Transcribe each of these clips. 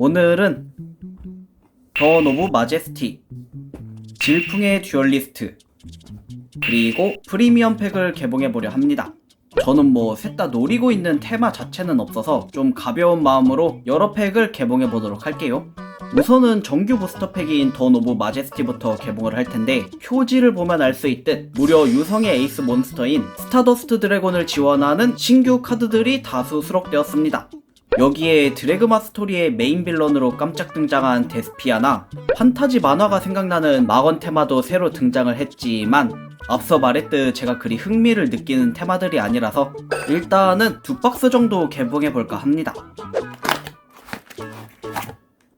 오늘은 더 노브 마제스티 질풍의 듀얼리스트 그리고 프리미엄 팩을 개봉해보려 합니다. 저는 뭐 셋 다 노리고 있는 테마 자체는 없어서 좀 가벼운 마음으로 여러 팩을 개봉해보도록 할게요. 우선은 정규 부스터 팩인 더 노브 마제스티부터 개봉을 할 텐데 표지를 보면 알 수 있듯 무려 유성의 에이스 몬스터인 스타더스트 드래곤을 지원하는 신규 카드들이 다수 수록되었습니다. 여기에 드래그마 스토리의 메인 빌런으로 깜짝 등장한 데스피아나 판타지 만화가 생각나는 마건 테마도 새로 등장을 했지만 앞서 말했듯 제가 그리 흥미를 느끼는 테마들이 아니라서 일단은 두 박스 정도 개봉해 볼까 합니다.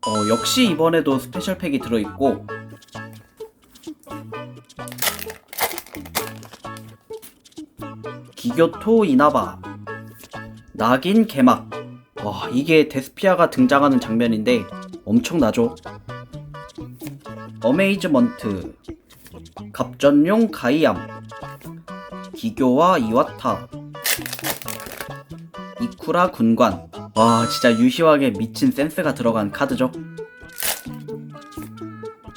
어, 역시 이번에도 스페셜 팩이 들어있고 기교토 이나바 낙인 개막 와 이게 데스피아가 등장하는 장면인데 엄청나죠? 어메이즈먼트 갑전용 가이암 기교와 이와타 이쿠라 군관. 와 진짜 유희왕에 미친 센스가 들어간 카드죠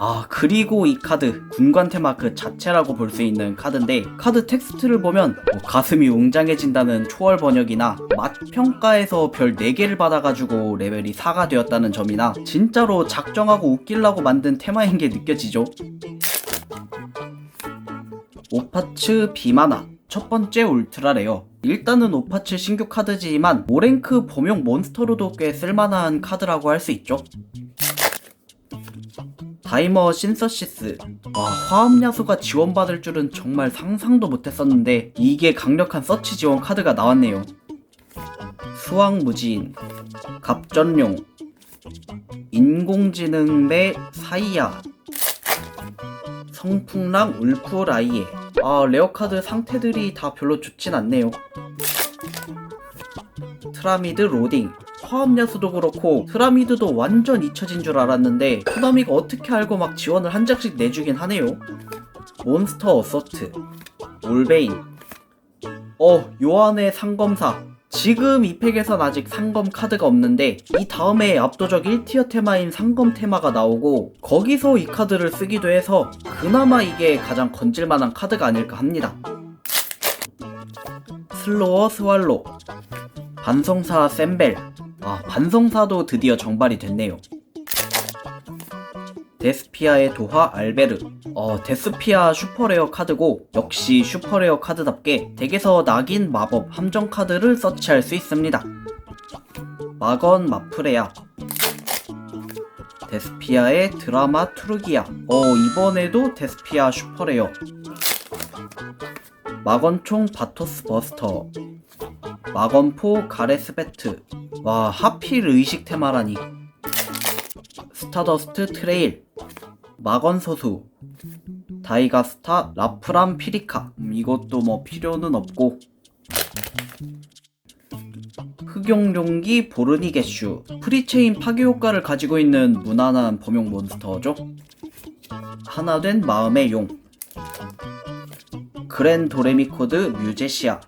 아 그리고 이 카드 군관 테마 그 자체라고 볼 수 있는 카드인데 카드 텍스트를 보면 뭐 가슴이 웅장해진다는 초월 번역이나 맛 평가에서 별 4개를 받아가지고 레벨이 4가 되었다는 점이나 진짜로 작정하고 웃기려고 만든 테마인 게 느껴지죠. 오파츠 비마나 첫 번째 울트라 레어. 일단은 오파츠 신규 카드지만 5랭크 범용 몬스터로도 꽤 쓸만한 카드라고 할 수 있죠 다이머 신서시스. 와 화합 야수가 지원받을 줄은 정말 상상도 못했었는데 이게 강력한 서치 지원 카드가 나왔네요. 수왕무진 갑전용 인공지능 내 사이야 성풍랑 울프라이에. 아 레어카드 상태들이 다 별로 좋진 않네요. 트라미드 로딩 화합야수도 그렇고 트라미드도 완전 잊혀진 줄 알았는데 코나미가 어떻게 알고 막 지원을 한 장씩 내주긴 하네요. 몬스터 어서트 올베인. 어 요한의 상검사. 지금 이 팩에선 아직 상검 카드가 없는데 이 다음에 압도적 1티어 테마인 상검 테마가 나오고 거기서 이 카드를 쓰기도 해서 그나마 이게 가장 건질만한 카드가 아닐까 합니다. 슬로어 스왈로. 반성사 샘벨 아 반성사도 드디어 정발이 됐네요. 데스피아의 도화 알베르. 어 데스피아 슈퍼레어 카드고 역시 슈퍼레어 카드답게 덱에서 낙인 마법 함정 카드를 서치할 수 있습니다. 마건 마프레아. 데스피아의 드라마 투르기아. 어 이번에도 데스피아 슈퍼레어. 마건총 바토스 버스터 마건포 가레스베트. 와 하필 의식 테마라니. 스타더스트 트레일. 마건소수. 다이가스타 라프람 피리카. 음, 이것도 뭐 필요는 없고. 흑용룡기 보르니게슈. 프리체인 파괴 효과를 가지고 있는 무난한 범용 몬스터죠? 하나 된 마음의 용. 그랜 도레미코드 뮤제시아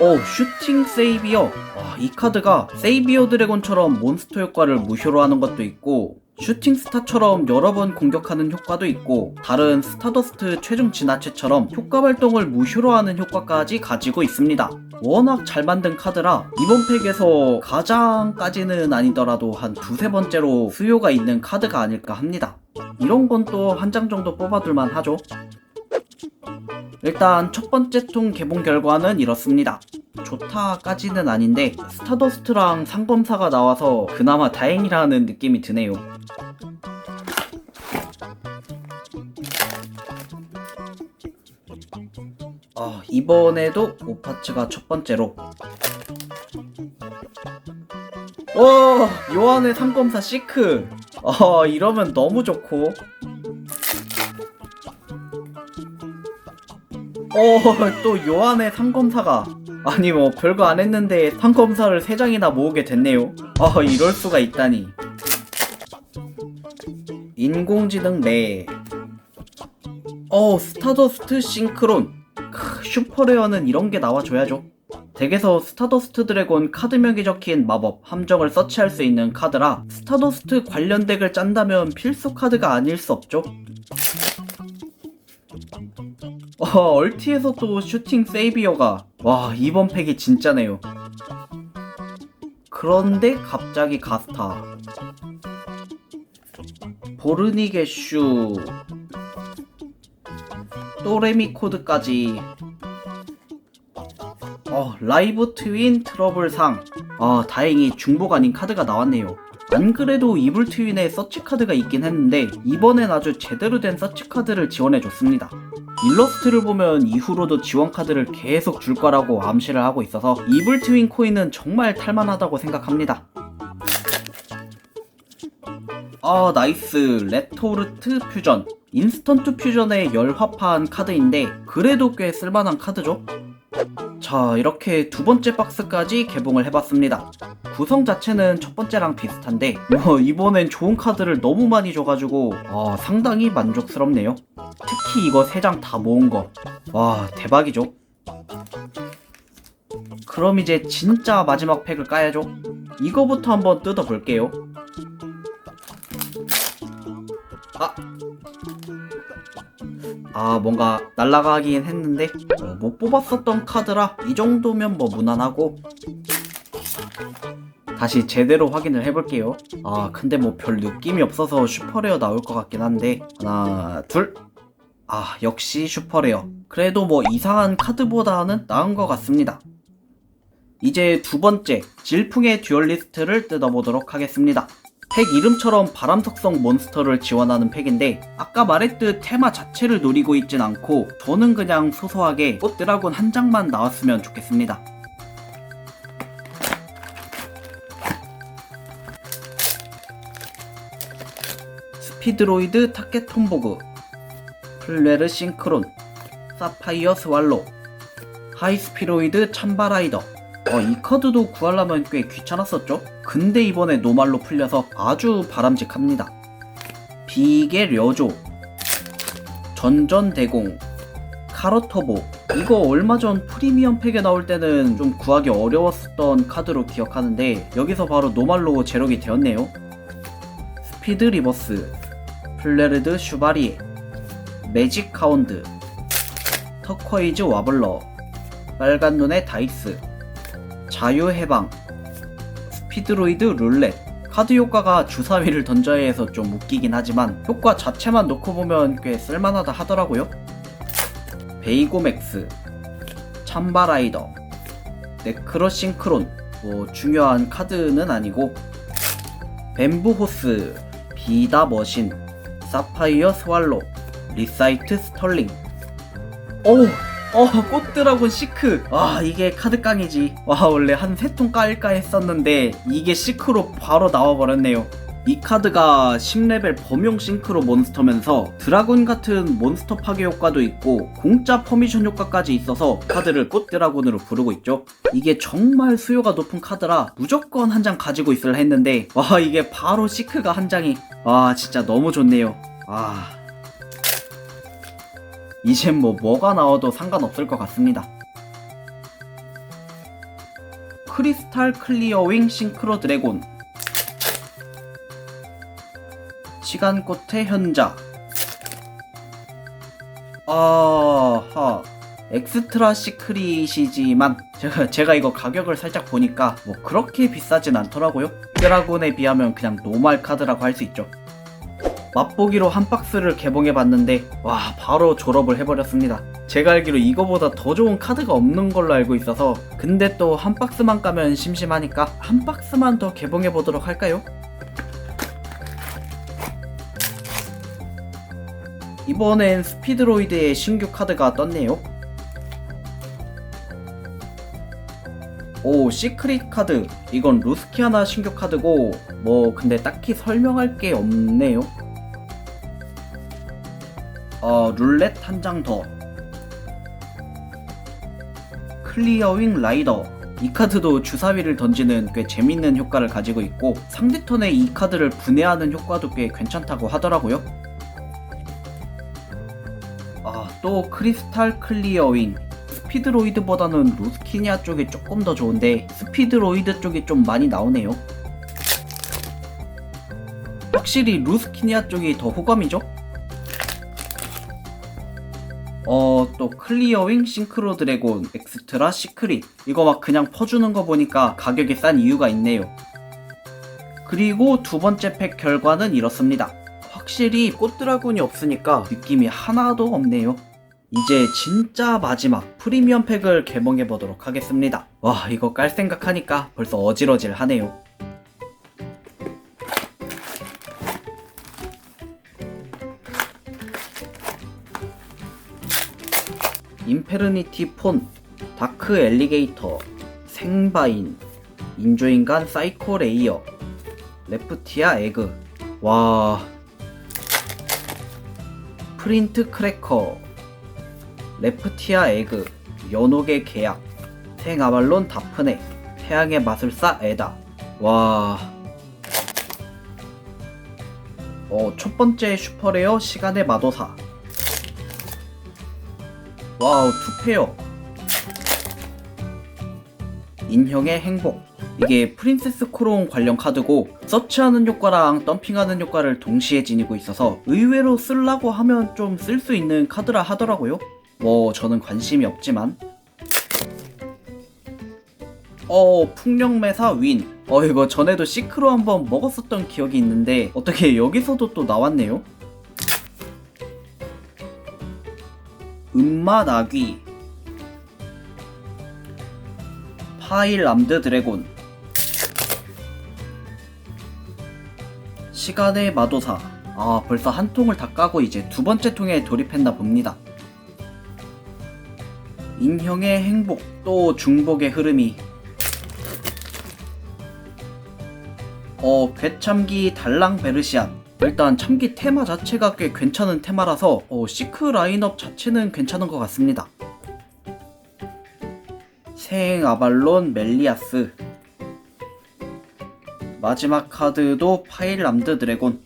오 슈팅 세이비어. 와, 이 카드가 세이비어 드래곤처럼 몬스터 효과를 무효로 하는 것도 있고 슈팅 스타처럼 여러 번 공격하는 효과도 있고 다른 스타더스트 최종 진화체처럼 효과 발동을 무효로 하는 효과까지 가지고 있습니다. 워낙 잘 만든 카드라 이번 팩에서 가장까지는 아니더라도 한 두세 번째로 수요가 있는 카드가 아닐까 합니다. 이런 건 또 한 장 정도 뽑아둘만 하죠 일단 첫 번째 통 개봉 결과는 이렇습니다. 좋다까지는 아닌데 스타더스트랑 상검사가 나와서 그나마 다행이라는 느낌이 드네요. 아, 이번에도 오파츠가 첫 번째로 오! 요한의 상검사 시크! 어, 이러면 너무 좋고 어, 또 요한의 상검사가 아니 뭐 별거 안 했는데 상검사를 세 장이나 모으게 됐네요. 아, 이럴 수가 있다니. 인공지능 매. 어, 스타더스트 싱크론. 크, 슈퍼레어는 이런 게 나와줘야죠. 덱에서 스타더스트 드래곤 카드명이 적힌 마법 함정을 서치할 수 있는 카드라 스타더스트 관련 덱을 짠다면 필수 카드가 아닐 수 없죠. 어, 얼티에서 또 슈팅 세이비어가. 와 이번 팩이 진짜네요. 그런데 갑자기 가스타. 보르니게슈. 또레미 코드까지. 어 라이브 트윈 트러블 상. 아 다행히 중복 아닌 카드가 나왔네요. 안 그래도 이블 트윈에 서치 카드가 있긴 했는데 이번엔 아주 제대로 된 서치 카드를 지원해줬습니다 일러스트를 보면 이후로도 지원 카드를 계속 줄 거라고 암시를 하고 있어서 이블 트윈 코인은 정말 탈만하다고 생각합니다. 아 나이스. 레토르트 퓨전. 인스턴트 퓨전의 열화파한 카드인데 그래도 꽤 쓸만한 카드죠 자 이렇게 두 번째 박스까지 개봉을 해봤습니다. 구성 자체는 첫 번째랑 비슷한데 뭐 이번엔 좋은 카드를 너무 많이 줘가지고 아, 상당히 만족스럽네요. 특히 이거 세 장 다 모은 거와 대박이죠? 그럼 이제 진짜 마지막 팩을 까야죠. 이거부터 한번 뜯어볼게요. 아. 아, 뭔가 날라가긴 했는데 어, 못 뽑았었던 카드라 이 정도면 뭐 무난하고 다시 제대로 확인을 해볼게요. 아, 근데 뭐 별 느낌이 없어서 슈퍼레어 나올 것 같긴 한데 하나, 둘. 아, 역시 슈퍼레어. 그래도 뭐 이상한 카드보다는 나은 것 같습니다. 이제 두 번째 질풍의 듀얼리스트를 뜯어보도록 하겠습니다. 팩 이름처럼 바람 속성 몬스터를 지원하는 팩인데 아까 말했듯 테마 자체를 노리고 있진 않고 저는 그냥 소소하게 꽃 드라곤 한 장만 나왔으면 좋겠습니다. 스피드로이드 타켓톤보그 플레르 싱크론 사파이어 스왈로 하이스피로이드 참바라이더 어, 이 카드도 구하려면 꽤 귀찮았었죠? 근데 이번에 노말로 풀려서 아주 바람직합니다. 비계 려조 전전대공 카러터보 이거 얼마 전 프리미엄 팩에 나올 때는 좀 구하기 어려웠었던 카드로 기억하는데 여기서 바로 노말로 제록이 되었네요. 스피드 리버스 플레르드 슈바리에 매직 카운드 터쿼이즈 와블러 빨간 눈의 다이스 자유해방, 스피드로이드 룰렛, 카드 효과가 주사위를 던져야 해서 좀 웃기긴 하지만 효과 자체만 놓고 보면 꽤 쓸만하다 하더라고요. 베이고맥스, 참바라이더, 네크로싱크론, 뭐 중요한 카드는 아니고 뱀부호스, 비다 머신, 사파이어 스왈로, 리사이트 스털링. 오! 어, 꽃드라곤 시크. 와, 이게 카드깡이지. 와, 원래 한 세 통 깔까 했었는데, 이게 시크로 바로 나와버렸네요. 이 카드가 10레벨 범용 싱크로 몬스터면서 드라군 같은 몬스터 파괴 효과도 있고 공짜 퍼미션 효과까지 있어서 카드를 꽃드라군으로 부르고 있죠. 이게 정말 수요가 높은 카드라 무조건 한 장 가지고 있으려 했는데 와 이게 바로 시크가 한 장이 와 진짜 너무 좋네요. 와 이젠 뭐 뭐가 나와도 상관없을 것 같습니다. 크리스탈 클리어윙 싱크로 드래곤. 시간꽃의 현자. 아하 엑스트라 시크릿이지만 제가, 제가 이거 가격을 살짝 보니까 뭐 그렇게 비싸진 않더라고요. 드라곤에 비하면 그냥 노말 카드라고 할 수 있죠 맛보기로 한 박스를 개봉해 봤는데 와 바로 졸업을 해버렸습니다. 제가 알기로 이거보다 더 좋은 카드가 없는 걸로 알고 있어서 근데 또 한 박스만 까면 심심하니까 한 박스만 더 개봉해 보도록 할까요? 이번엔 스피드로이드의 신규 카드가 떴네요. 오 시크릿 카드. 이건 루스키아나 신규 카드고 뭐 근데 딱히 설명할 게 없네요 어, 룰렛 한 장 더. 클리어윙 라이더. 이 카드도 주사위를 던지는 꽤 재밌는 효과를 가지고 있고 상대 턴에 이 카드를 분해하는 효과도 꽤 괜찮다고 하더라고요. 아, 또 크리스탈 클리어윙. 스피드로이드보다는 루스키니아 쪽이 조금 더 좋은데 스피드로이드 쪽이 좀 많이 나오네요. 확실히 루스키니아 쪽이 더 호감이죠? 어, 또 클리어윙 싱크로 드래곤 엑스트라 시크릿. 이거 막 그냥 퍼주는 거 보니까 가격이 싼 이유가 있네요. 그리고 두 번째 팩 결과는 이렇습니다. 확실히 꽃드라곤이 없으니까 느낌이 하나도 없네요. 이제 진짜 마지막 프리미엄 팩을 개봉해 보도록 하겠습니다. 와, 이거 깔 생각하니까 벌써 어질어질 하네요. 페르니티 폰, 다크 엘리게이터, 생바인, 인조인간 사이코 레이어, 레프티아 에그, 와, 프린트 크래커, 레프티아 에그, 연옥의 계약, 생아발론 다프네, 태양의 마술사 에다, 와, 어, 첫 번째 슈퍼레어 시간의 마도사, 와우 투페어 인형의 행복 이게 프린세스 코론 관련 카드고 서치하는 효과랑 덤핑하는 효과를 동시에 지니고 있어서 의외로 쓰려고 하면 좀 쓸 수 있는 카드라 하더라고요 뭐 저는 관심이 없지만 어 풍령매사 윈. 어 이거 전에도 시크로 한번 먹었었던 기억이 있는데 어떻게 여기서도 또 나왔네요. 음맛 아귀 파일 람드 드래곤. 시간의 마도사. 아 벌써 한 통을 다 까고 이제 두 번째 통에 돌입했나 봅니다. 인형의 행복 또 중복의 흐름이. 어 괴참기 달랑 베르시안 일단 참기 테마 자체가 꽤 괜찮은 테마라서 어, 시크 라인업 자체는 괜찮은 것 같습니다. 생 아발론 멜리아스 마지막 카드도 파일 람드 드래곤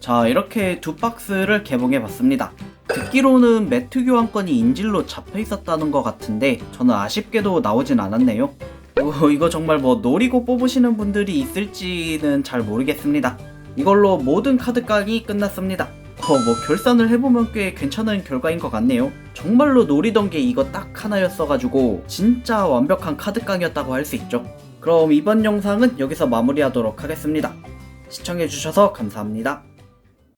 자 이렇게 두 박스를 개봉해 봤습니다. 듣기로는 매트 교환권이 인질로 잡혀 있었다는 것 같은데 저는 아쉽게도 나오진 않았네요. 어, 이거 정말 뭐 노리고 뽑으시는 분들이 있을지는 잘 모르겠습니다. 이걸로 모든 카드 깡이 끝났습니다. 어, 뭐 결산을 해보면 꽤 괜찮은 결과인 것 같네요. 정말로 노리던 게 이거 딱 하나였어가지고 진짜 완벽한 카드 깡이었다고 할 수 있죠. 그럼 이번 영상은 여기서 마무리하도록 하겠습니다. 시청해주셔서 감사합니다.